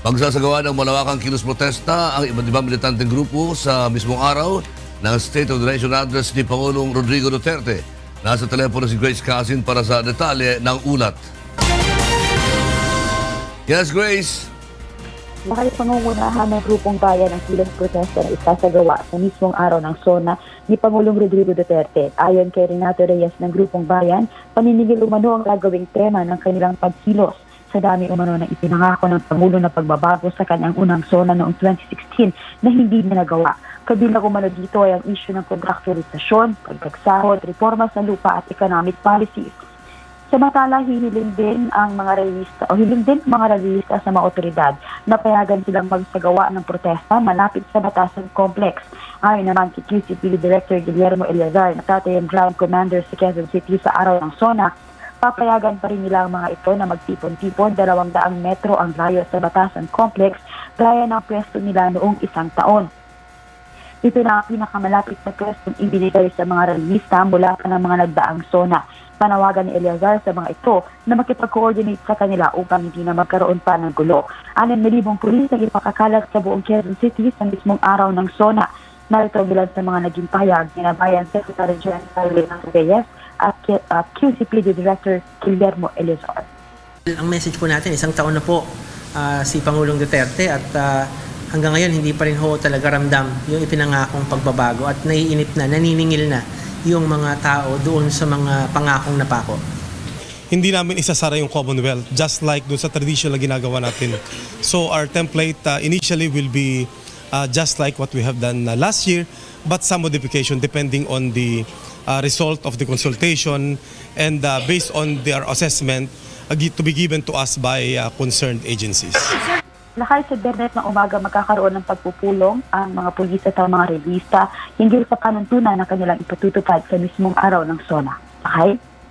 Magsasagawa ng malawakang kilos protesta ang iba't ibang militanteng grupo sa mismong araw ng State of the Nation address ni Pangulong Rodrigo Duterte. Nasa telepono si Grace Casin para sa detalye ng ulat. Yes, Grace. Dahil pangungunahan ng grupong bayan ang kilos protesta na isasagawa sa mismong araw ng SONA ni Pangulong Rodrigo Duterte. Ayon kay Renato Reyes ng grupong bayan, paninigil umano ang gagawing tema ng kanilang pagkilos sa dami umano ng ipinangako ng Pangulo na pagbabago sa kanyang unang SONA noong 2016 na hindi niya nagawa. Kabilang umano dito ay ang issue ng kontraktualisasyon, pagkagsahod, reforma sa lupa at economic policies. Samantala, hihiling din ang mga rehista o hiling din mga rehista sa mga otoridad na payagan silang magsagawa ng protesta malapit sa Batasan Complex. Ayon naman kay QCPD Director Guillermo Eliazar na tatay ang Ground Commander sa Quezon City sa araw ng SONA, papayagan pa rin nila ang mga ito na magtipon-tipon dalawang daang metro ang layo sa Batasan Complex gaya ng pwesto nila noong isang taon. Ito na ang pinakamalapit na pwestong ibinigay sa mga ralista mula pa ng mga nagdaang SONA. Panawagan ni Eleazar sa mga ito na makipag-coordinate sa kanila upang hindi na magkaroon pa ng gulo. Anim na libong pulis ang ipakakalat sa buong Quezon City sa mismong araw ng SONA. Narito bilang sa mga naging payag ni Bayan Secretary General Leonardo Reyes uh, QCPD Director Guillermo Eleazar. Ang message po natin, isang taon na po uh, si Pangulong Duterte at uh, hanggang ngayon hindi pa rin ho talaga ramdam yung ipinangakong pagbabago at naiinip na, naniningil na yung mga tao doon sa mga pangakong napako. Hindi namin isasara yung Commonwealth just like doon sa traditional na ginagawa natin. So our template uh, initially will be uh, just like what we have done uh, last year but some modification depending on the uh, result of the consultation and uh, based on their assessment uh, to be given to us by uh, concerned agencies. Nakay sa Bernet ng umaga magkakaroon ng pagpupulong ang mga pulis at ang mga revista hinggil sa panuntunan na kanilang ipatutupad sa mismong araw ng SONA. Okay?